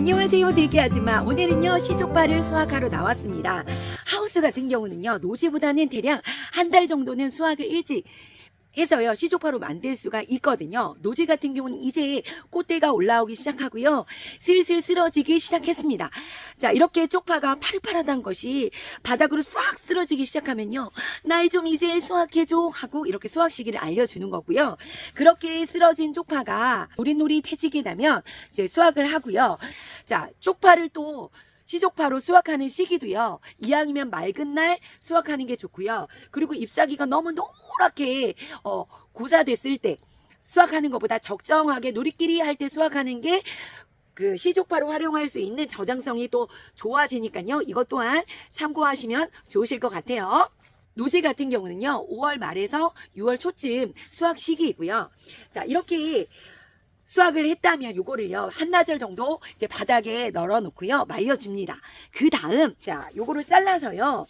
안녕하세요. 들깨 아줌마 오늘은요 시족발을 수확하러 나왔습니다. 하우스 같은 경우는요 노지보다는 대략 한 달 정도는 수확을 일찍 해서요 시족파로 만들 수가 있거든요. 노지 같은 경우는 이제 꽃대가 올라오기 시작하고요. 슬슬 쓰러지기 시작했습니다. 자 이렇게 쪽파가 파릇파릇한 것이 바닥으로 싹 쓰러지기 시작하면요. 날 좀 이제 수확해줘 하고 이렇게 수확 시기를 알려주는 거고요. 그렇게 쓰러진 쪽파가 노릿노릿해지게 되면 이제 수확을 하고요. 자 쪽파를 또 시족파로 수확하는 시기도요. 이왕이면 맑은 날 수확하는 게 좋고요. 그리고 잎사귀가 너무 노랗게 어, 고사됐을 때 수확하는 것보다 적정하게 놀이끼리 할 때 수확하는 게 그 시족파로 활용할 수 있는 저장성이 또 좋아지니까요. 이것 또한 참고하시면 좋으실 것 같아요. 노지 같은 경우는요. 5월 말에서 6월 초쯤 수확 시기이고요. 자, 이렇게 수확을 했다면 요거를요 한나절 정도 이제 바닥에 널어 놓고요 말려줍니다. 그 다음 자 요거를 잘라서요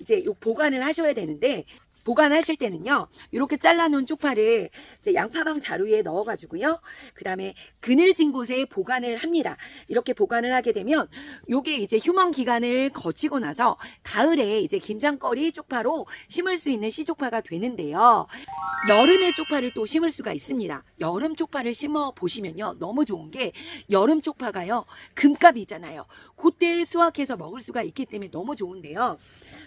이제 요 보관을 하셔야 되는데 보관하실 때는요 이렇게 잘라놓은 쪽파를 양파방 자루에 넣어가지고요 그 다음에 그늘진 곳에 보관을 합니다 이렇게 보관을 하게 되면 요게 이제 휴먼 기간을 거치고 나서 가을에 이제 김장거리 쪽파로 심을 수 있는 시쪽파가 되는데요 여름에 쪽파를 또 심을 수가 있습니다. 여름 쪽파를 심어 보시면요. 너무 좋은 게 여름 쪽파가요. 금값이잖아요. 그때 수확해서 먹을 수가 있기 때문에 너무 좋은데요.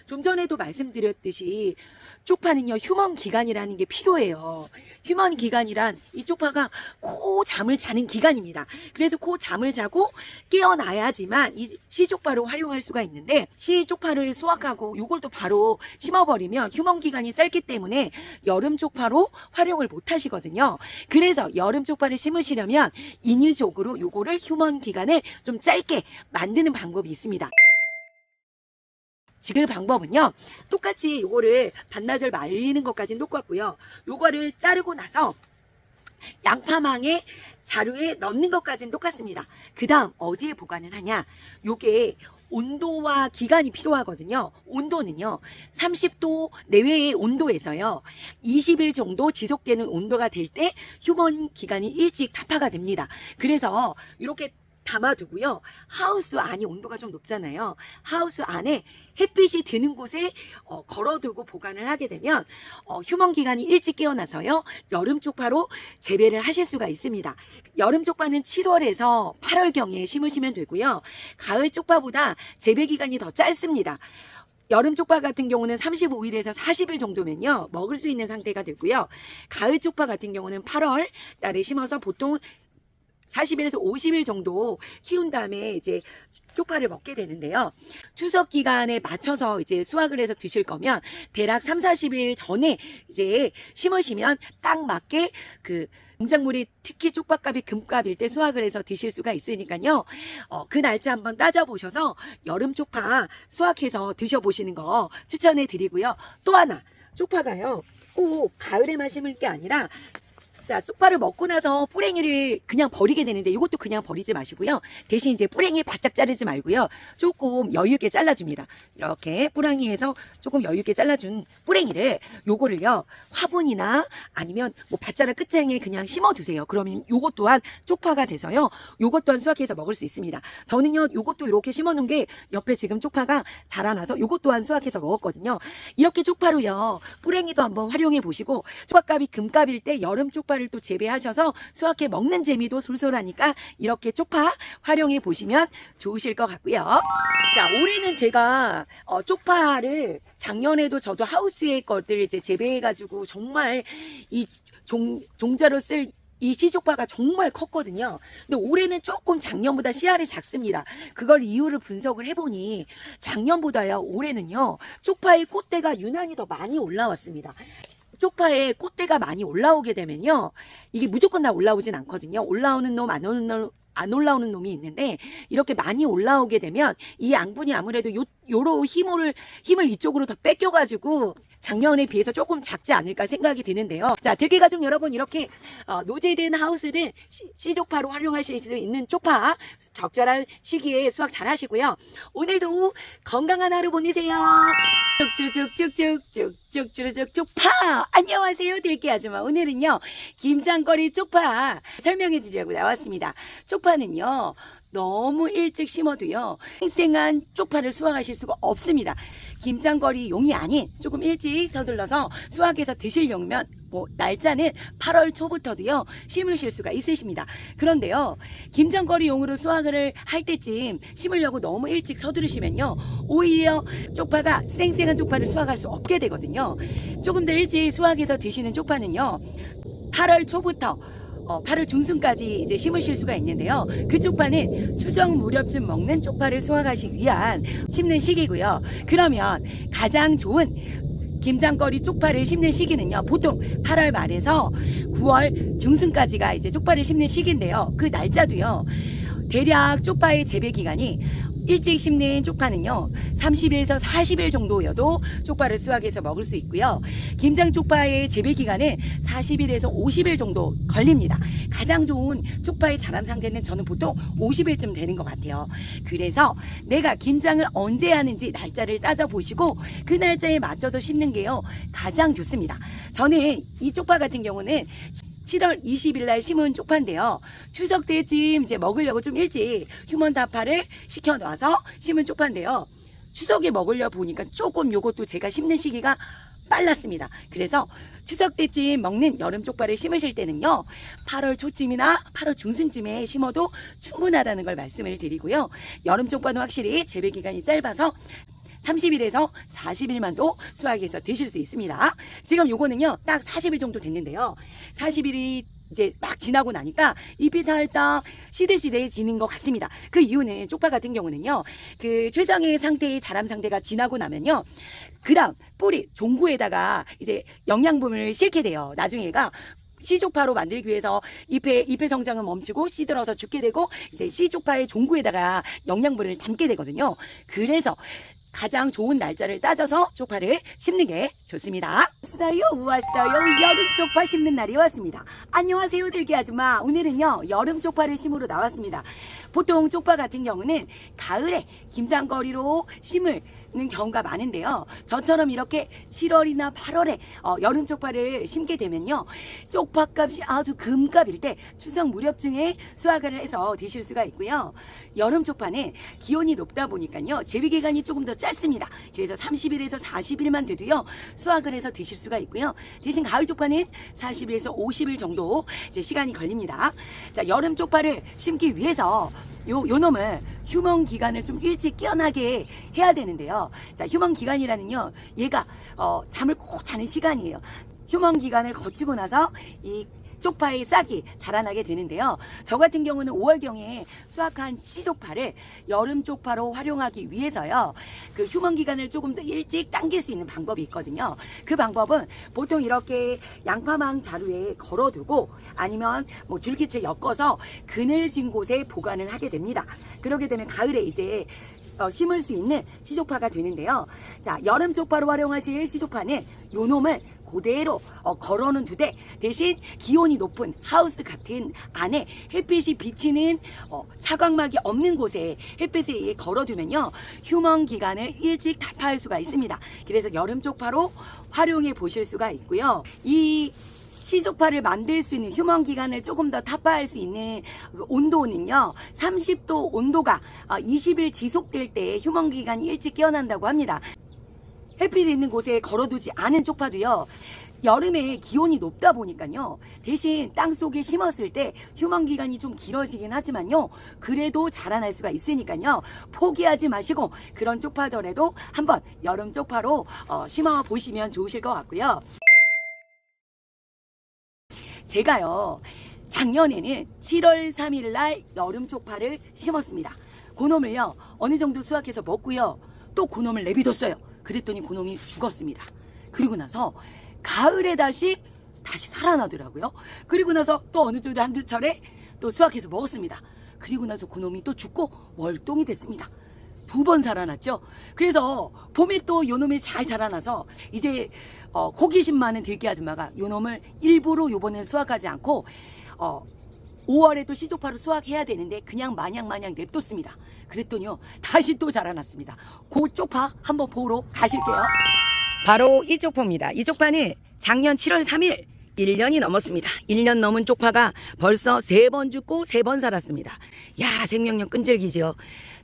좀 전에도 말씀드렸듯이 쪽파는요 휴먼 기간이라는 게 필요해요. 휴먼 기간이란 이 쪽파가 코 잠을 자는 기간입니다. 그래서 코 잠을 자고 깨어나야지만 이 시쪽파로 활용할 수가 있는데 시쪽파를 수확하고 요걸 또 바로 심어버리면 휴먼 기간이 짧기 때문에 여름 쪽파로 활용을 못 하시거든요. 그래서 여름 쪽파를 심으시려면 인위적으로 요거를 휴먼 기간을 좀 짧게 만드는 방법이 있습니다. 지금 방법은요. 똑같이 요거를 반나절 말리는 것까지는 똑같고요. 요거를 자르고 나서 양파망에 자루에 넣는 것까지는 똑같습니다. 그 다음 어디에 보관을 하냐? 요게 온도와 기간이 필요하거든요. 온도는요, 30도 내외의 온도에서요, 20일 정도 지속되는 온도가 될 때 휴먼 기간이 일찍 타파가 됩니다. 그래서 이렇게 담아두고요. 하우스 안이 온도가 좀 높잖아요. 하우스 안에 햇빛이 드는 곳에 어, 걸어두고 보관을 하게 되면 어, 휴먼 기간이 일찍 깨어나서요. 여름 쪽파로 재배를 하실 수가 있습니다. 여름 쪽파는 7월에서 8월경에 심으시면 되고요. 가을 쪽파보다 재배 기간이 더 짧습니다. 여름 쪽파 같은 경우는 35일에서 40일 정도면요 먹을 수 있는 상태가 되고요. 가을 쪽파 같은 경우는 8월 달에 심어서 보통 40일에서 50일 정도 키운 다음에 이제 쪽파를 먹게 되는데요. 추석 기간에 맞춰서 이제 수확을 해서 드실 거면 대략 3, 40일 전에 이제 심으시면 딱 맞게 그 농작물이 특히 쪽파값이 금값일 때 수확을 해서 드실 수가 있으니까요. 어, 그 날짜 한번 따져보셔서 여름 쪽파 수확해서 드셔보시는 거 추천해 드리고요. 또 하나, 쪽파가요. 꼭 가을에만 심을 게 아니라 자, 쑥파를 먹고 나서 뿌랭이를 그냥 버리게 되는데 이것도 그냥 버리지 마시고요. 대신 이제 뿌랭이 바짝 자르지 말고요. 조금 여유 있게 잘라줍니다. 이렇게 뿌랑이에서 조금 여유 있게 잘라준 뿌랭이를 요거를요. 화분이나 아니면 뭐 밭자락 끝장에 그냥 심어두세요. 그러면 요것 또한 쪽파가 돼서요. 요것 또한 수확해서 먹을 수 있습니다. 저는요. 요것도 이렇게 심어놓은 게 옆에 지금 쪽파가 자라나서 요것 또한 수확해서 먹었거든요. 이렇게 쪽파로요. 뿌랭이도 한번 활용해 보시고 쪽파값이 금값일 때 여름 쪽파 를 또 재배하셔서 수확해 먹는 재미도 솔솔하니까 이렇게 쪽파 활용해 보시면 좋으실 것 같고요. 자, 올해는 제가 어, 쪽파를 작년에도 저도 하우스의 것들 이제 재배해가지고 정말 이 종, 종자로 쓸이 시족파가 정말 컸거든요. 근데 올해는 조금 작년보다 씨알이 작습니다. 그걸 이유를 분석을 해보니 작년보다요, 올해는요, 쪽파의 꽃대가 유난히 더 많이 올라왔습니다. 쪽파에 꽃대가 많이 올라오게 되면요, 이게 무조건 다 올라오진 않거든요. 올라오는 놈, 안 오는 놈, 안 올라오는 놈이 있는데 이렇게 많이 올라오게 되면 이 양분이 아무래도 요 요로 힘을 힘을 이쪽으로 더 뺏겨 가지고 작년에 비해서 조금 작지 않을까 생각이 드는데요. 자, 들깨 가족 여러분 이렇게 어, 노제된 하우스는 시, 시족파로 활용하실 수 있는 쪽파 적절한 시기에 수확 잘 하시고요. 오늘도 건강한 하루 보내세요. 쭉쭉쭉쭉쭉쭉쭉쭉쭉 쪽파 안녕하세요 들깨 아줌마 오늘은요 김장거리 쪽파 설명해 드리려고 나왔습니다 쪽파는요 너무 일찍 심어도요 생생한 쪽파를 수확하실 수가 없습니다. 김장거리 용이 아닌 조금 일찍 서둘러서 수확해서 드실용이면 뭐 날짜는 8월 초부터도요 심으실 수가 있으십니다. 그런데요 김장거리 용으로 수확을 할 때쯤 심으려고 너무 일찍 서두르시면요 오히려 쪽파가 생생한 쪽파를 수확할 수 없게 되거든요. 조금 더 일찍 수확해서 드시는 쪽파는요 8월 초부터 어, 8월 중순까지 이제 심으실 수가 있는데요. 그 쪽파는 추석 무렵쯤 먹는 쪽파를 수확하시기 위한 심는 시기고요. 그러면 가장 좋은 김장거리 쪽파를 심는 시기는요. 보통 8월 말에서 9월 중순까지가 이제 쪽파를 심는 시기인데요. 그 날짜도요. 대략 쪽파의 재배 기간이 일찍 심는 쪽파는요. 30일에서 40일 정도여도 쪽파를 수확해서 먹을 수 있고요. 김장 쪽파의 재배 기간은 40일에서 50일 정도 걸립니다. 가장 좋은 쪽파의 자람 상태는 저는 보통 50일쯤 되는 것 같아요. 그래서 내가 김장을 언제 하는지 날짜를 따져 보시고 그 날짜에 맞춰서 심는 게요. 가장 좋습니다. 저는 이 쪽파 같은 경우는 7월 20일 날 심은 쪽파인데요. 추석 때쯤 이제 먹으려고 좀 일찍 휴먼 다파를 시켜 놔서 심은 쪽파인데요. 추석에 먹으려 보니까 조금 요것도 제가 심는 시기가 빨랐습니다. 그래서 추석 때쯤 먹는 여름 쪽파를 심으실 때는요. 8월 초쯤이나 8월 중순쯤에 심어도 충분하다는 걸 말씀을 드리고요. 여름 쪽파는 확실히 재배 기간이 짧아서 30일에서 40일만도 수확해서 드실 수 있습니다. 지금 요거는요, 딱 40일 정도 됐는데요. 40일이 이제 막 지나고 나니까 잎이 살짝 시들시들해지는 것 같습니다. 그 이유는 쪽파 같은 경우는요, 그 최정의 상태의 자람 상태가 지나고 나면요, 그 다음 뿌리 종구에다가 이제 영양분을 싣게 돼요. 나중에 얘가 씨족파로 만들기 위해서 잎의 잎의 성장은 멈추고 씨들어서 죽게 되고 이제 씨족파의 종구에다가 영양분을 담게 되거든요. 그래서 가장 좋은 날짜를 따져서 쪽파를 심는 게 좋습니다. 왔어요, 왔어요. 여름 쪽파 심는 날이 왔습니다. 안녕하세요, 들기 아줌마. 오늘은요, 여름 쪽파를 심으러 나왔습니다. 보통 쪽파 같은 경우는 가을에 김장거리로 심을 는 경우가 많은데요. 저처럼 이렇게 7월이나 8월에 어, 여름 쪽파를 심게 되면요. 쪽파 값이 아주 금값일 때 추석 무렵쯤에 수확을 해서 드실 수가 있고요. 여름 쪽파는 기온이 높다 보니까요. 재배 기간이 조금 더 짧습니다. 그래서 30일에서 40일만 돼도요. 수확을 해서 드실 수가 있고요. 대신 가을 쪽파는 40일에서 50일 정도 이제 시간이 걸립니다. 자, 여름 쪽파를 심기 위해서 요, 요 놈을 휴먼 기간을 좀 일찍 깨어나게 해야 되는데요. 자, 휴먼 기간이라는요, 얘가, 어, 잠을 꼭 자는 시간이에요. 휴먼 기간을 거치고 나서 이 쪽파의 싹이 자라나게 되는데요. 저 같은 경우는 5월경에 수확한 씨쪽파를 여름 쪽파로 활용하기 위해서요. 그 휴먼 기간을 조금 더 일찍 당길 수 있는 방법이 있거든요. 그 방법은 보통 이렇게 양파망 자루에 걸어두고 아니면 뭐 줄기채 엮어서 그늘진 곳에 보관을 하게 됩니다. 그러게 되면 가을에 이제 어, 심을 수 있는 시조파가 되는데요. 자, 여름 쪽파로 활용하실 시조파는 요 놈을 그대로 어, 걸어는 두되 대신 기온이 높은 하우스 같은 안에 햇빛이 비치는 어, 차광막이 없는 곳에 햇빛에 의해 걸어두면요 휴먼 기간을 일찍 타파할 수가 있습니다. 그래서 여름 쪽파로 활용해 보실 수가 있고요. 이 시족파를 만들 수 있는 휴먼 기간을 조금 더 타파할 수 있는 그 온도는요 30도 온도가 어, 20일 지속될 때 휴먼 기간이 일찍 깨어난다고 합니다. 햇빛이 있는 곳에 걸어두지 않은 쪽파도요. 여름에 기온이 높다 보니까요. 대신 땅 속에 심었을 때 휴먼 기간이 좀 길어지긴 하지만요. 그래도 자라날 수가 있으니까요. 포기하지 마시고 그런 쪽파더라도 한번 여름 쪽파로 어, 심어 보시면 좋으실 것 같고요. 제가요. 작년에는 7월 3일 날 여름 쪽파를 심었습니다. 고놈을요. 어느 정도 수확해서 먹고요. 또 고놈을 내비뒀어요. 그랬더니 고놈이 죽었습니다. 그리고 나서 가을에 다시 다시 살아나더라고요. 그리고 나서 또 어느 정도 한두 차례 또 수확해서 먹었습니다. 그리고 나서 고놈이 또 죽고 월동이 됐습니다. 두 번 살아났죠. 그래서 봄에 또 요놈이 잘 자라나서 이제 어, 호기심 많은 들깨 아줌마가 요놈을 일부러 요번엔 수확하지 않고 어, 5월에 또 시조파로 수확해야 되는데 그냥 마냥 마냥 냅뒀습니다. 그랬더니요 다시 또 자라났습니다. 그 쪽 파 한번 보러 가실게요. 바로 이 쪽 파입니다. 이 쪽 파는 작년 7월 3일 1년이 넘었습니다. 1년 넘은 쪽파가 벌써 세번 죽고 세번 살았습니다. 야, 생명력 끈질기죠.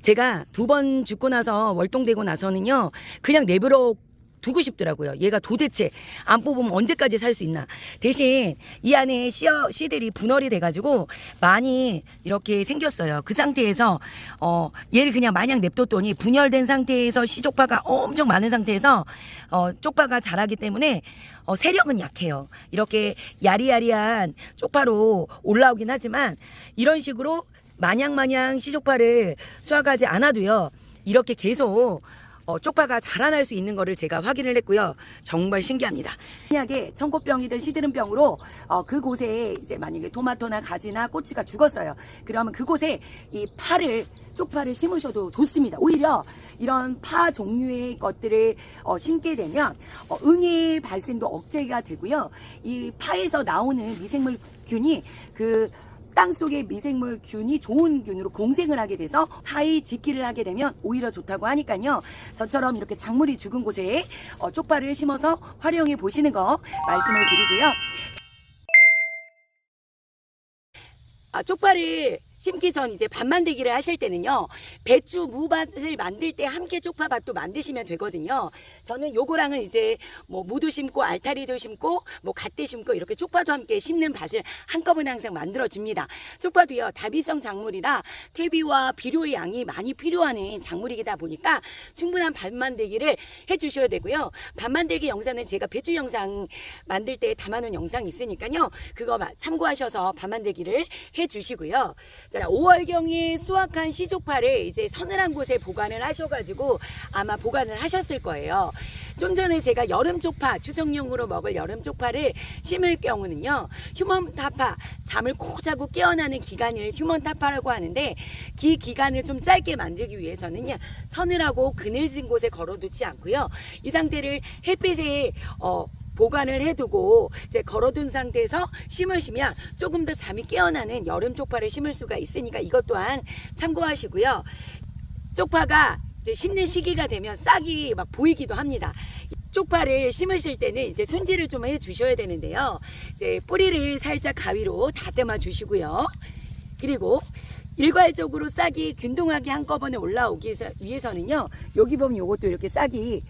제가 두 번 죽고 나서 월동되고 나서는요, 그냥 내버려 두고 싶더라고요. 얘가 도대체 안 뽑으면 언제까지 살 수 있나. 대신 이 안에 씨어, 씨들이 분할이 돼가지고 많이 이렇게 생겼어요. 그 상태에서, 어, 얘를 그냥 마냥 냅뒀더니 분열된 상태에서 씨쪽파가 엄청 많은 상태에서, 어, 쪽파가 자라기 때문에, 어, 세력은 약해요. 이렇게 야리야리한 쪽파로 올라오긴 하지만, 이런 식으로 마냥마냥 씨쪽파를 수확하지 않아도요, 이렇게 계속 어, 쪽파가 자라날 수 있는 거를 제가 확인을 했고요. 정말 신기합니다. 만약에 청고병이든 시드름병으로 어, 그곳에 이제 만약에 토마토나 가지나 꼬치가 죽었어요. 그러면 그곳에 이 파를 쪽파를 심으셔도 좋습니다. 오히려 이런 파 종류의 것들을 어, 심게 되면 어, 응애 발생도 억제가 되고요. 이 파에서 나오는 미생물균이 그 땅 속의 미생물 균이 좋은 균으로 공생을 하게 돼서 사이 짓기를 하게 되면 오히려 좋다고 하니까요. 저처럼 이렇게 작물이 죽은 곳에 어, 쪽파를 심어서 활용해 보시는 거 말씀을 드리고요. 아, 쪽파를 심기 전 이제 밭 만들기를 하실 때는요. 배추 무밭을 만들 때 함께 쪽파밭도 만드시면 되거든요. 저는 요거랑은 이제 뭐 무도 심고 알타리도 심고 뭐 갓대 심고 이렇게 쪽파도 함께 심는 밭을 한꺼번에 항상 만들어 줍니다. 쪽파도요. 다비성 작물이라 퇴비와 비료의 양이 많이 필요하는 작물이다 보니까 충분한 밭 만들기를 해 주셔야 되고요. 밭 만들기 영상은 제가 배추 영상 만들 때 담아 놓은 영상이 있으니까요. 그거 마- 참고하셔서 밭 만들기를 해 주시고요. 자, 5월경에 수확한 시족파를 이제 서늘한 곳에 보관을 하셔가지고 아마 보관을 하셨을 거예요. 좀 전에 제가 여름 쪽파, 추석용으로 먹을 여름 쪽파를 심을 경우는요, 휴먼 타파, 잠을 코 자고 깨어나는 기간을 휴먼 타파라고 하는데, 그 기간을 좀 짧게 만들기 위해서는요, 서늘하고 그늘진 곳에 걸어두지 않고요, 이 상태를 햇빛에, 어, 보관을 해두고 이제 걸어둔 상태에서 심으시면 조금 더 잠이 깨어나는 여름 쪽파를 심을 수가 있으니까 이것 또한 참고하시고요. 쪽파가 이제 심는 시기가 되면 싹이 막 보이기도 합니다. 쪽파를 심으실 때는 이제 손질을 좀 해 주셔야 되는데요. 이제 뿌리를 살짝 가위로 다듬어 주시고요. 그리고 일괄적으로 싹이 균등하게 한꺼번에 올라오기 위해서- 위해서는요. 여기 보면 이것도 이렇게 싹이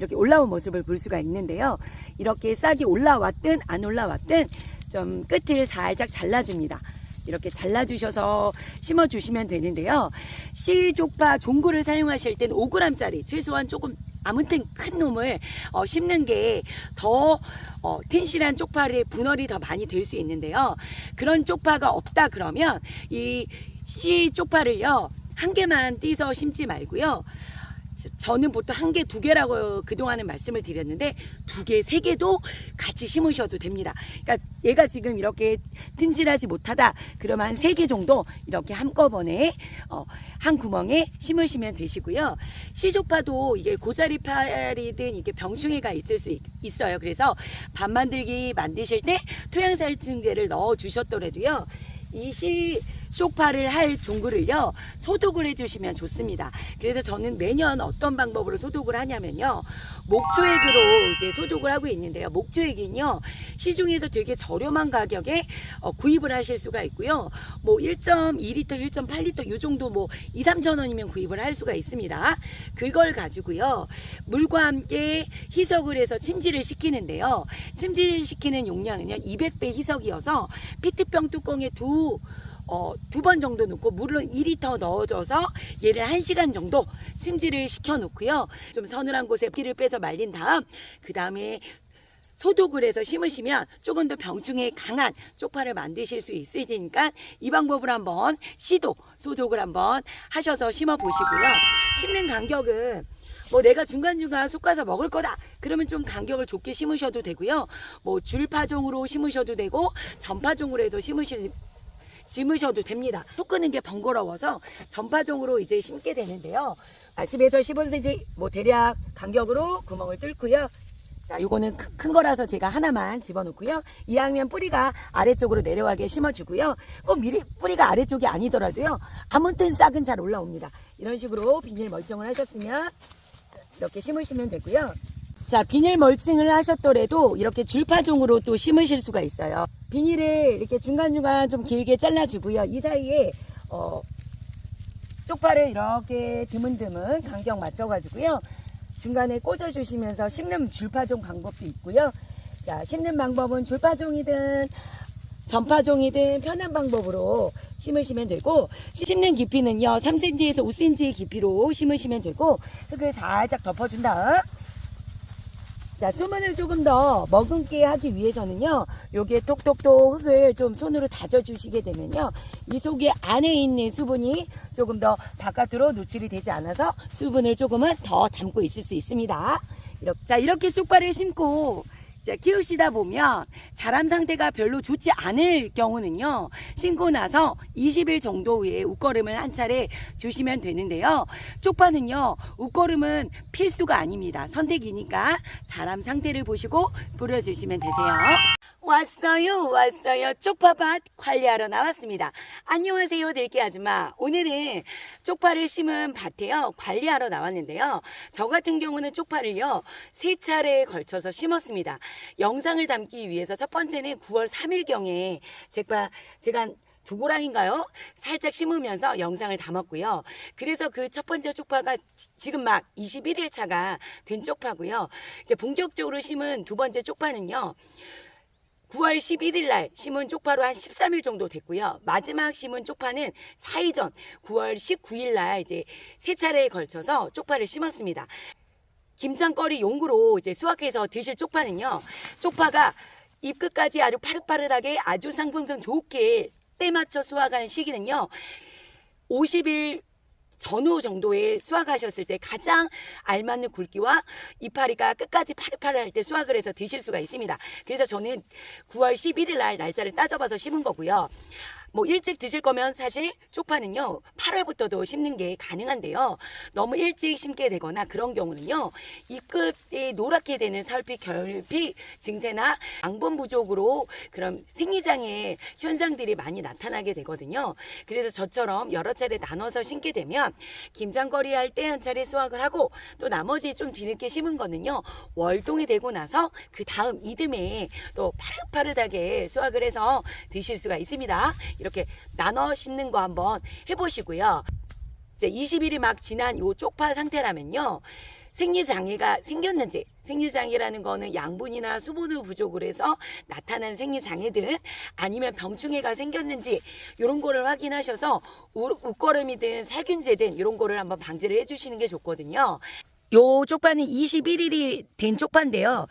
이렇게 올라온 모습을 볼 수가 있는데요. 이렇게 싹이 올라왔든 안 올라왔든 좀 끝을 살짝 잘라줍니다. 이렇게 잘라주셔서 심어주시면 되는데요. 씨족파 종구를 사용하실 때는 5g짜리 최소한 조금 아무튼 큰 놈을 어, 심는 게더 어, 텐실한 쪽파의 분할이 더 많이 될 수 있는데요. 그런 쪽파가 없다 그러면 이 씨 쪽파를요 한 개만 띄서 심지 말고요. 저- 저는 보통 한 개, 두 개라고 그동안은 말씀을 드렸는데 두 개, 세 개도 같이 심으셔도 됩니다. 그러니까 얘가 지금 이렇게 튼실하지 못하다 그러면 한 세 개 정도 이렇게 한꺼번에 어, 한 구멍에 심으시면 되시고요. 시조파도 이게 고자리파리든 이게 병충해가 있을 수 있, 있어요. 그래서 밥 만들기 만드실 때 토양살충제를 넣어 주셨더라도요. 이시 쇼파를 할 종구를요 소독을 해주시면 좋습니다. 그래서 저는 매년 어떤 방법으로 소독을 하냐면요 목초액으로 이제 소독을 하고 있는데요. 목초액은요 시중에서 되게 저렴한 가격에 어, 구입을 하실 수가 있고요. 뭐 1.2리터, 1.8리터 요 정도 뭐 2, 3천 원이면 구입을 할 수가 있습니다. 그걸 가지고요 물과 함께 희석을 해서 침지를 시키는데요. 침지를 시키는 용량은요 200배 희석이어서 피트병 뚜껑에 두 어, 두 번 정도 넣고 물을 2리터 넣어줘서 얘를 1시간 정도 침지를 시켜 놓고요. 좀 서늘한 곳에 피를 빼서 말린 다음 그 다음에 소독을 해서 심으시면 조금 더 병충해 강한 쪽파를 만드실 수 있으니까 이 방법을 한번 시도 소독을 한번 하셔서 심어 보시고요. 심는 간격은 뭐 내가 중간중간 솎아서 먹을 거다. 그러면 좀 간격을 좁게 심으셔도 되고요. 뭐 줄파종으로 심으셔도 되고 전파종으로 해서 심으시 심으셔도 됩니다. 톡 끄는 게 번거로워서 전파종으로 이제 심게 되는데요. 아, 10에서 15cm 뭐 대략 간격으로 구멍을 뚫고요. 자, 요거는 큰, 큰 거라서 제가 하나만 집어넣고요. 이왕이면 뿌리가 아래쪽으로 내려가게 심어주고요. 꼭 미리 뿌리가 아래쪽이 아니더라도요. 아무튼 싹은 잘 올라옵니다. 이런 식으로 비닐 멀쩡을 하셨으면 이렇게 심으시면 되고요. 자, 비닐 멀칭을 하셨더라도 이렇게 줄파종으로 또 심으실 수가 있어요. 비닐을 이렇게 중간중간 좀 길게 잘라주고요. 이 사이에, 어, 쪽파를 이렇게 드문드문 간격 맞춰가지고요. 중간에 꽂아주시면서 심는 줄파종 방법도 있고요. 자, 심는 방법은 줄파종이든 전파종이든 편한 방법으로 심으시면 되고 심는 깊이는요 3cm에서 5cm 깊이로 심으시면 되고 흙을 살짝 덮어준 다음 자 수분을 조금 더 머금게 하기 위해서는요 요게 톡톡톡 흙을 좀 손으로 다져주시게 되면요 이 속에 안에 있는 수분이 조금 더 바깥으로 노출이 되지 않아서 수분을 조금은 더 담고 있을 수 있습니다. 이렇게, 자 이렇게 쪽파를 심고 자, 키우시다 보면 자람 상태가 별로 좋지 않을 경우는요, 심고 나서 20일 정도 후에 웃거름을 한 차례 주시면 되는데요. 쪽파는요, 웃거름은 필수가 아닙니다. 선택이니까 자람 상태를 보시고 뿌려주시면 되세요. 왔어요, 왔어요. 쪽파밭 관리하러 나왔습니다. 안녕하세요, 들깨 아줌마. 오늘은 쪽파를 심은 밭에요, 관리하러 나왔는데요. 저 같은 경우는 쪽파를요, 세 차례에 걸쳐서 심었습니다. 영상을 담기 위해서 첫 번째는 9월 3일경에 제가, 제가 한두 고랑인가요? 살짝 심으면서 영상을 담았고요. 그래서 그 첫 번째 쪽파가 지- 지금 막 21일 차가 된 쪽파고요. 이제 본격적으로 심은 두 번째 쪽파는요. 9월 11일 날 심은 쪽파로 한 13일 정도 됐고요. 마지막 심은 쪽파는 4일 전 9월 19일 날 이제 세 차례에 걸쳐서 쪽파를 심었습니다. 김장거리 용구로 이제 수확해서 드실 쪽파는요. 쪽파가 잎 끝까지 아주 파릇파릇하게 아주 상품성 좋게 때 맞춰 수확하는 시기는요. 50일 전후 정도에 수확하셨을 때 가장 알맞는 굵기와 이파리가 끝까지 파릇파릇할 때 수확을 해서 드실 수가 있습니다. 그래서 저는 9월 11일 날 날짜를 따져봐서 심은 거고요. 뭐 일찍 드실 거면 사실 쪽파는요 8월부터도 심는 게 가능한데요 너무 일찍 심게 되거나 그런 경우는요 잎끝이 노랗게 되는 살피 결핍 증세나 양분 부족으로 그런 생리장애 현상들이 많이 나타나게 되거든요 그래서 저처럼 여러 차례 나눠서 심게 되면 김장거리 할 때 한 차례 수확을 하고 또 나머지 좀 뒤늦게 심은 거는요 월동이 되고 나서 그 다음 이듬해 또 파릇파릇하게 수확을 해서 드실 수가 있습니다. 이렇게 나눠 심는 거 한번 해보시고요. 이제 20일이 막 지난 요 쪽파 상태라면요. 생리장애가 생겼는지 생리장애라는 거는 양분이나 수분을 부족을 해서 나타나는 생리장애든 아니면 병충해가 생겼는지 이런 거를 확인하셔서 우- 웃거름이든 살균제든 이런 거를 한번 방지를 해주시는 게 좋거든요. 요 쪽파는 21일이 된 쪽파인데요.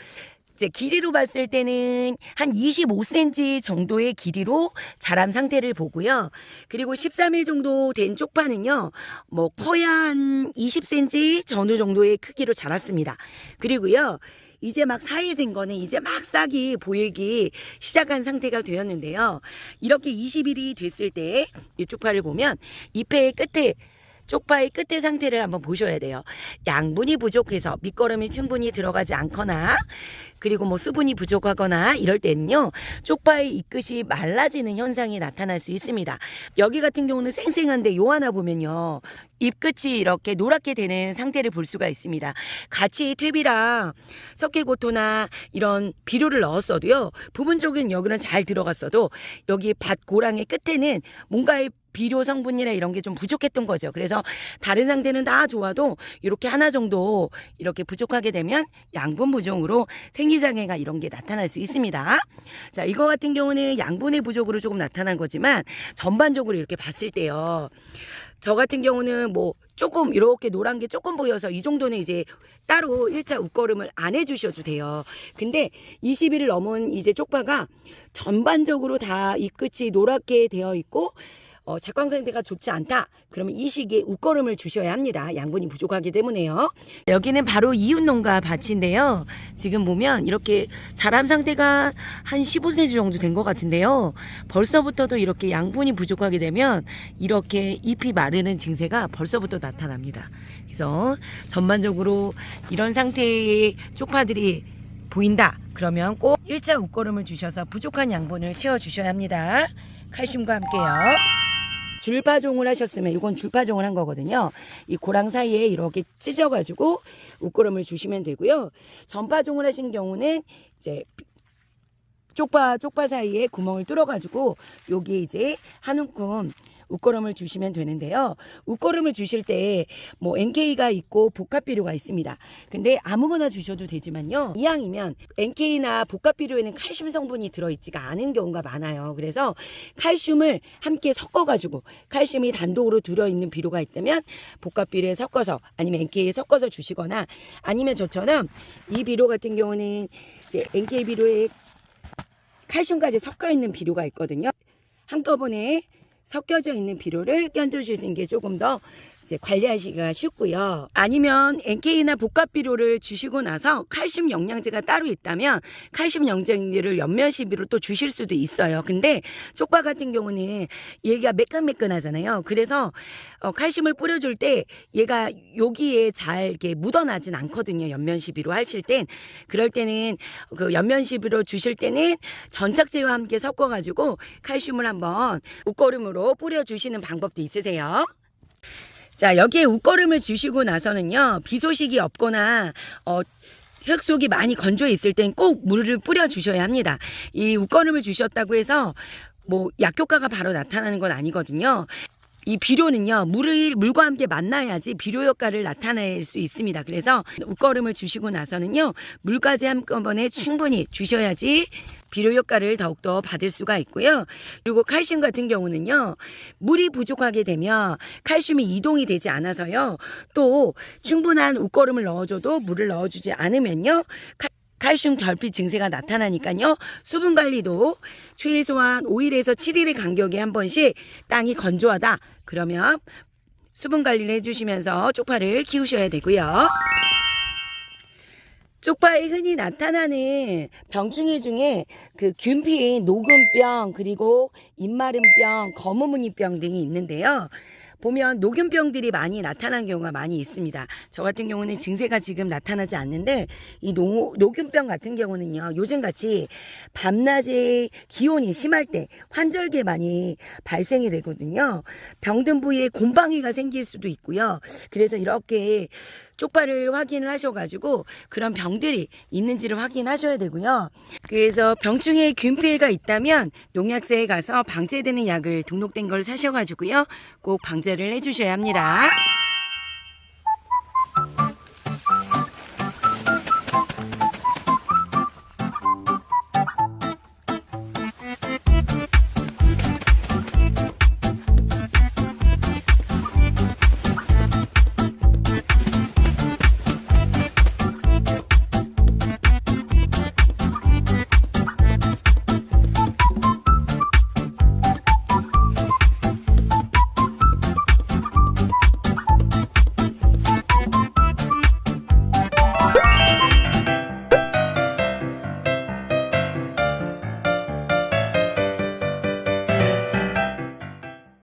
이제 길이로 봤을 때는 한 25cm 정도의 길이로 자람 상태를 보고요. 그리고 13일 정도 된 쪽파는요, 뭐 커야 한 20cm 전후 정도의 크기로 자랐습니다. 그리고요, 이제 막 4일 된 거는 이제 막 싹이 보이기 시작한 상태가 되었는데요. 이렇게 20일이 됐을 때 이 쪽파를 보면 잎의 끝에 쪽파의 끝의 상태를 한번 보셔야 돼요. 양분이 부족해서 밑거름이 충분히 들어가지 않거나 그리고 뭐 수분이 부족하거나 이럴 때는요 쪽파의 잎끝이 말라지는 현상이 나타날 수 있습니다. 여기 같은 경우는 생생한데 요 하나 보면요 잎끝이 이렇게 노랗게 되는 상태를 볼 수가 있습니다. 같이 퇴비랑 석회고토나 이런 비료를 넣었어도요 부분적인 여기는 잘 들어갔어도 여기 밭 고랑의 끝에는 뭔가의 비료 성분이나 이런 게 좀 부족했던 거죠. 그래서 다른 상태는 다 좋아도 이렇게 하나 정도 이렇게 부족하게 되면 양분 부족으로 생리장애가 이런 게 나타날 수 있습니다. 자, 이거 같은 경우는 양분의 부족으로 조금 나타난 거지만 전반적으로 이렇게 봤을 때요. 저 같은 경우는 뭐 조금 이렇게 노란 게 조금 보여서 이 정도는 이제 따로 1차 웃거름을 안 해주셔도 돼요. 근데 20일을 넘은 이제 쪽파가 전반적으로 다 잎끝이 노랗게 되어 있고 어, 작광 상태가 좋지 않다. 그러면 이 시기에 웃거름을 주셔야 합니다. 양분이 부족하기 때문에요. 여기는 바로 이웃 농가 밭인데요. 지금 보면 이렇게 자람 상태가 한 15cm 정도 된 것 같은데요. 벌써부터도 이렇게 양분이 부족하게 되면 이렇게 잎이 마르는 증세가 벌써부터 나타납니다. 그래서 전반적으로 이런 상태의 쪽파들이 보인다. 그러면 꼭 1차 웃거름을 주셔서 부족한 양분을 채워 주셔야 합니다. 칼슘과 함께요. 줄파종을 하셨으면 이건 줄파종을 한 거거든요. 이 고랑 사이에 이렇게 찢어가지고 웃거름을 주시면 되고요. 전파종을 하신 경우는 이제 쪽파 쪽파 사이에 구멍을 뚫어가지고 여기에 이제 한 움큼 웃거름을 주시면 되는데요. 웃거름을 주실 때 뭐 NK가 있고 복합 비료가 있습니다. 근데 아무거나 주셔도 되지만요. 이왕이면 NK나 복합 비료에는 칼슘 성분이 들어있지가 않은 경우가 많아요. 그래서 칼슘을 함께 섞어가지고 칼슘이 단독으로 들어있는 비료가 있다면 복합 비료에 섞어서 아니면 NK에 섞어서 주시거나 아니면 저처럼 이 비료 같은 경우는 이제 NK 비료에 칼슘까지 섞여 있는 비료가 있거든요. 한꺼번에 섞여져 있는 비료를 껴주시는 게 조금 더 이제 관리하시기가 쉽고요. 아니면 NK나 복합 비료를 주시고 나서 칼슘 영양제가 따로 있다면 칼슘 영양제를 연면 시비로 또 주실 수도 있어요. 근데 쪽파 같은 경우는 얘가 매끈매끈하잖아요. 그래서 어, 칼슘을 뿌려줄 때 얘가 여기에 잘 이렇게 묻어나진 않거든요. 연면 시비로 하실 땐 그럴 때는 그 연면 시비로 주실 때는 전착제와 함께 섞어가지고 칼슘을 한번 웃거름으로 뿌려주시는 방법도 있으세요. 자, 여기에 웃거름을 주시고 나서는요, 비 소식이 없거나, 어, 흙 속이 많이 건조해 있을 땐 꼭 물을 뿌려 주셔야 합니다. 이 웃거름을 주셨다고 해서 뭐 약효과가 바로 나타나는 건 아니거든요. 이 비료는요, 물을, 물과 함께 만나야지 비료 효과를 나타낼 수 있습니다. 그래서 웃거름을 주시고 나서는요, 물까지 한꺼번에 충분히 주셔야지 비료 효과를 더욱더 받을 수가 있고요. 그리고 칼슘 같은 경우는요, 물이 부족하게 되면 칼슘이 이동이 되지 않아서요, 또 충분한 웃거름을 넣어줘도 물을 넣어주지 않으면요, 칼- 칼슘 결핍 증세가 나타나니까요. 수분 관리도 최소한 5일에서 7일의 간격에 한 번씩 땅이 건조하다. 그러면 수분 관리를 해주시면서 쪽파를 키우셔야 되고요. 쪽파에 흔히 나타나는 병충해 중에 그 균피인 녹음병 그리고 입마름병, 검은무늬병 등이 있는데요. 보면 녹균병들이 많이 나타나는 경우가 많이 있습니다. 저 같은 경우는 증세가 지금 나타나지 않는데 이 노, 녹균병 같은 경우는요. 요즘같이 밤낮에 기온이 심할 때 환절기에 많이 발생이 되거든요. 병든 부위에 곰팡이가 생길 수도 있고요. 그래서 이렇게 쪽파를 확인을 하셔가지고 그런 병들이 있는지를 확인하셔야 되고요. 그래서 병충해 균피해가 있다면 농약사에 가서 방제되는 약을 등록된 걸 사셔가지고요. 꼭 방제를 해주셔야 합니다.